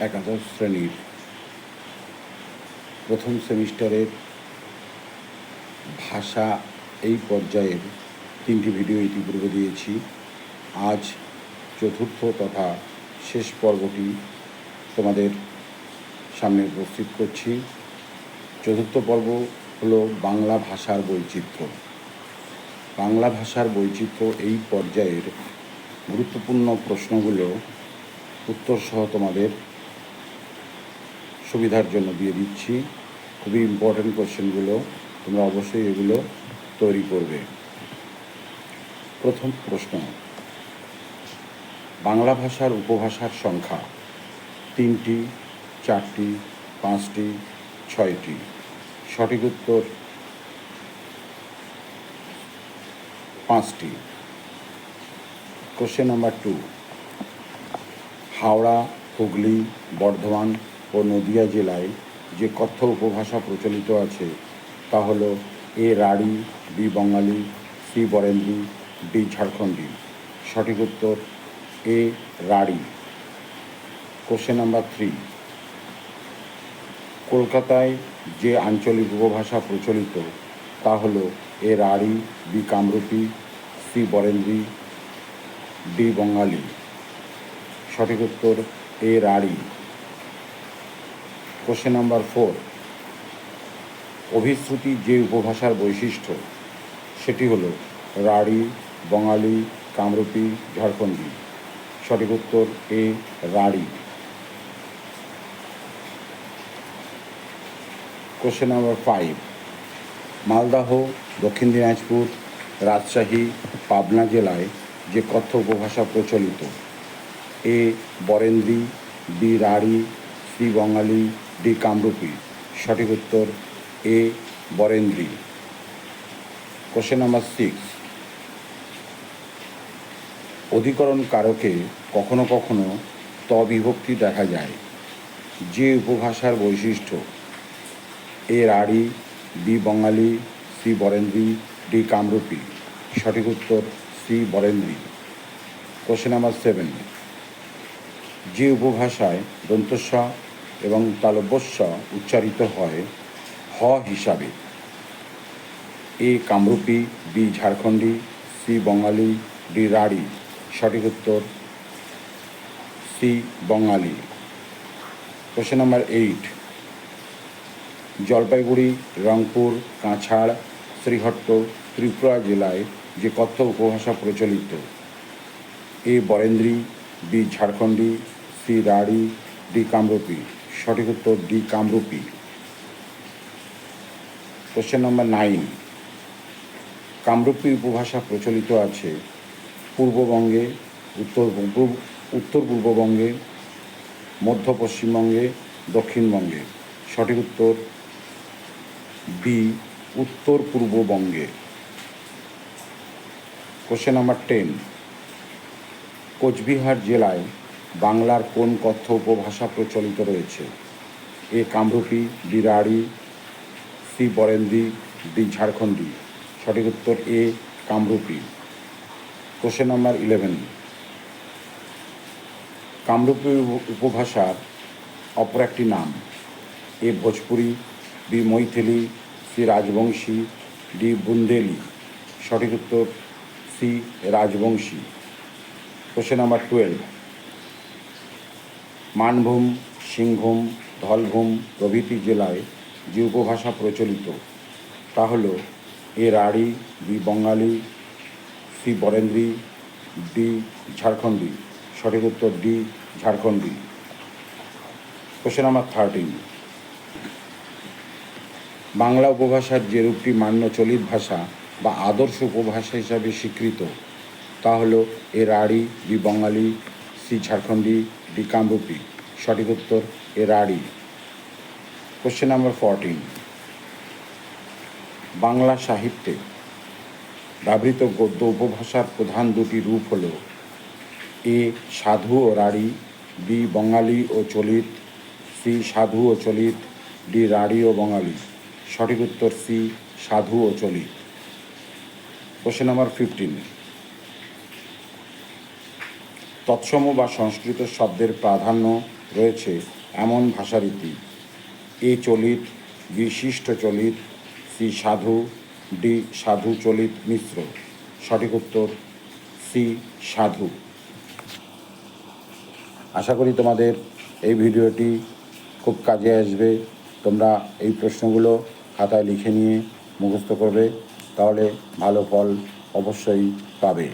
একাদশ শ্রেণির প্রথম সেমিস্টারের ভাষা এই পর্যায়ের তিনটি ভিডিও ইতিপূর্বে দিয়েছি। আজ চতুর্থ তথা শেষ পর্বটি তোমাদের সামনে উপস্থিত করছি। চতুর্থ পর্ব হলো বাংলা ভাষার বৈচিত্র্য। বাংলা ভাষার বৈচিত্র্য এই পর্যায়ের গুরুত্বপূর্ণ প্রশ্নগুলো উত্তর সহ তোমাদের সুবিধার জন্য দিয়ে দিচ্ছি। খুবই ইম্পর্ট্যান্ট কোশ্চেনগুলো তোমরা অবশ্যই এগুলো তৈরি করবে। প্রথম প্রশ্ন, বাংলা ভাষার উপভাষার সংখ্যা তিনটি, চারটি, পাঁচটি, ছয়টি? সঠিক উত্তর পাঁচটি। Question number two Howrah, Hooghly, Bardhaman ও নদিয়া জেলায় যে কথ্য উপভাষা প্রচলিত আছে, তা হল A Rarhi B Bangali, C Varendri, D Jharkhandi. সঠিক উত্তর, A Rarhi question number three কলকাতায় যে আঞ্চলিক উপভাষা প্রচলিত, তা হল A Rarhi B Kamrupi, C Varendri, D Bangali. সঠিক উত্তর, A Rarhi question number four Abhishruti যে উপভাষার বৈশিষ্ট্য, সেটি হলো রাঢ়ী বঙ্গালী কামরূপী, ঝাড়খণ্ডী। সঠিক উত্তর A, Rarhi. Question number five Maldah, Dakshin Dinajpur, Rajshahi, Pabna জেলায় যে কথ্য উপভাষা প্রচলিত, A Barendri, B Rarhi, C Bangali D Kamrupi. সঠিক উত্তর A Barendri. Question number six অধিকরণ কারকে কখনো কখনো ত বিভক্তি দেখা যায়। যে উপভাষার বৈশিষ্ট্য। A Rarhi, B Bangali, C Varendri, D Kamrupi. সঠিক উত্তর C Varendri. Question number seven যে উপভাষায় দন্তস্ব এবং তালব্যস্ব উচ্চারিত হয় হ হিসাবে। A Kamrupi, B Jharkhandi, C Bangali, D Rarhi, সঠিক উত্তর C Bangali. Question number eight Jalpaiguri, Rangpur, Cachar Srihatta Tripura জেলায় যে কথ্য উপভাষা প্রচলিত, A Barendri, B Jharkhandi, C Rarhi, D Kamrupi. সঠিক উত্তর D Kamrupi. Question number nine Kamrupi উপভাষা প্রচলিত আছে পূর্ববঙ্গে, উত্তর উত্তর পূর্ববঙ্গে, মধ্য পশ্চিমবঙ্গে, দক্ষিণবঙ্গে। সঠিক উত্তর বি উত্তর পূর্ববঙ্গে। কোশ্চেন নাম্বার টেন কোচবিহার জেলায় বাংলার কোন কথ্য উপভাষা প্রচলিত রয়েছে? A Kamrupi D Rarhi C Varendri, D Jharkhandi. সঠিক উত্তর A Kamrupi. Question number eleven Kamrupi উপভাষার অপর একটি নাম, A Bhojpuri, B Maithili, C Rajbanshi, D Bundeli. সঠিক উত্তর C Rajbanshi. Question number twelve Manbhum, Singhbhum, Dhalbhum প্রভৃতি জেলায় যে উপভাষা প্রচলিত, তা হল A Rarhi, B Bangali, C Varendri, D Jharkhandi. সঠিক উত্তর D Jharkhandi. Question number thirteen Bangla উপভাষার যে রূপটি মান্য চলিত ভাষা বা আদর্শ উপভাষা হিসাবে স্বীকৃত, তা হলো A Rarhi, B Bangali, C Jharkhandi D Kamrupi সঠিক উত্তর A Rarhi question number fourteen Bangla সাহিত্যে ব্যবহৃত গদ্য উপভাষার প্রধান দুটি রূপ হল এ, সাধু ও রাঢ়ী বি, বঙ্গালী ও চলিত, সি, সাধু ও চলিত, ডি রাঢ়ী ও বঙ্গালী। সঠিক উত্তর সি, সাধু ও চলিত। কোশ্চেন নাম্বার ফিফটিন তৎসম বা সংস্কৃত শব্দের প্রাধান্য রয়েছে এমন ভাষারীতি। এ চলিত, বিশিষ্ট চলিত শ্রী সাধু, ডি সাধু চলিত মিশ্র। সঠিক উত্তর, সি সাধু। আশা করি তোমাদের এই ভিডিওটি খুব কাজে আসবে। তোমরা এই প্রশ্নগুলো খাতায় লিখে নিয়ে মুখস্থ করবে, তাহলে ভালো ফল অবশ্যই পাবে।